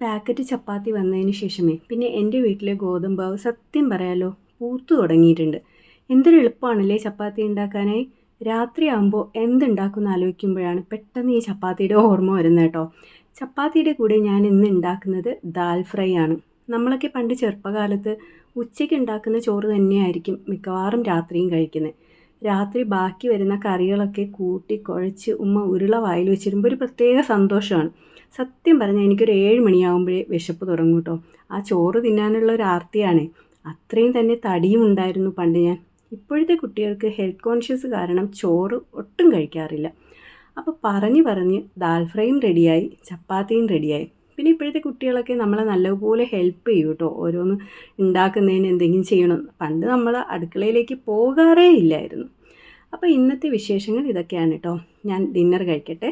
Packet ചപ്പാത്തി വന്നതിന് ശേഷമേ പിന്നെ എന്റെ വീട്ടിലെ ഗോതമ്പാവ് സത്യം പറയാലോ പൂത്തു തുടങ്ങിയിട്ടുണ്ട്. എന്തൊരു എളുപ്പമാണല്ലേ ചപ്പാത്തി ഉണ്ടാക്കാനായി? രാത്രിയാകുമ്പോൾ എന്തുണ്ടാക്കുമെന്ന് ആലോചിക്കുമ്പോഴാണ് പെട്ടെന്ന് ഈ ചപ്പാത്തിയുടെ ഓർമ്മ വരുന്നത് കേട്ടോ. ചപ്പാത്തിയുടെ കൂടെ ഞാൻ ഇന്ന് ഉണ്ടാക്കുന്നത് ദാൽ ഫ്രൈ ആണ് നമ്മളൊക്കെ പണ്ട് ചെറുപ്പകാലത്ത് ഉച്ചയ്ക്ക് ഉണ്ടാക്കുന്ന ചോറ് തന്നെയായിരിക്കും മിക്കവാറും രാത്രിയും കഴിക്കുന്നത്. രാത്രി ബാക്കി വരുന്ന കറികളൊക്കെ കൂട്ടി കുഴച്ച് ഉമ്മ ഉരുള വായിൽ വെച്ചിരുമ്പോൾ ഒരു പ്രത്യേക സന്തോഷമാണ്. സത്യം പറഞ്ഞാൽ എനിക്കൊരു ഏഴ് മണിയാകുമ്പോഴേ വിശപ്പ് തുടങ്ങും കേട്ടോ ആ ചോറ് തിന്നാനുള്ള ഒരു ആർത്തിയാണ്. അത്രയും തന്നെ തടിയും ഉണ്ടായിരുന്നു പണ്ട് ഞാൻ. ഇപ്പോഴത്തെ കുട്ടികൾക്ക് ഹെൽത്ത് കോൺഷ്യസ് കാരണം ചോറ് ഒട്ടും കഴിക്കാറില്ല. അപ്പോൾ പറഞ്ഞ് പറഞ്ഞ് ദാൽ ഫ്രൈയും റെഡിയായി ചപ്പാത്തിയും റെഡിയായി പിന്നെ ഇപ്പോഴത്തെ കുട്ടികളൊക്കെ നമ്മളെ നല്ലപോലെ ഹെൽപ്പ് ചെയ്യും കേട്ടോ ഓരോന്ന് ഉണ്ടാക്കുന്നതിന് എന്തെങ്കിലും ചെയ്യണം. പണ്ട് നമ്മൾ അടുക്കളയിലേക്ക് പോകാറേ ഇല്ലായിരുന്നു. അപ്പോൾ ഇന്നത്തെ വിശേഷങ്ങൾ ഇതൊക്കെയാണ് കേട്ടോ ഞാൻ ഡിന്നർ കഴിക്കട്ടെ.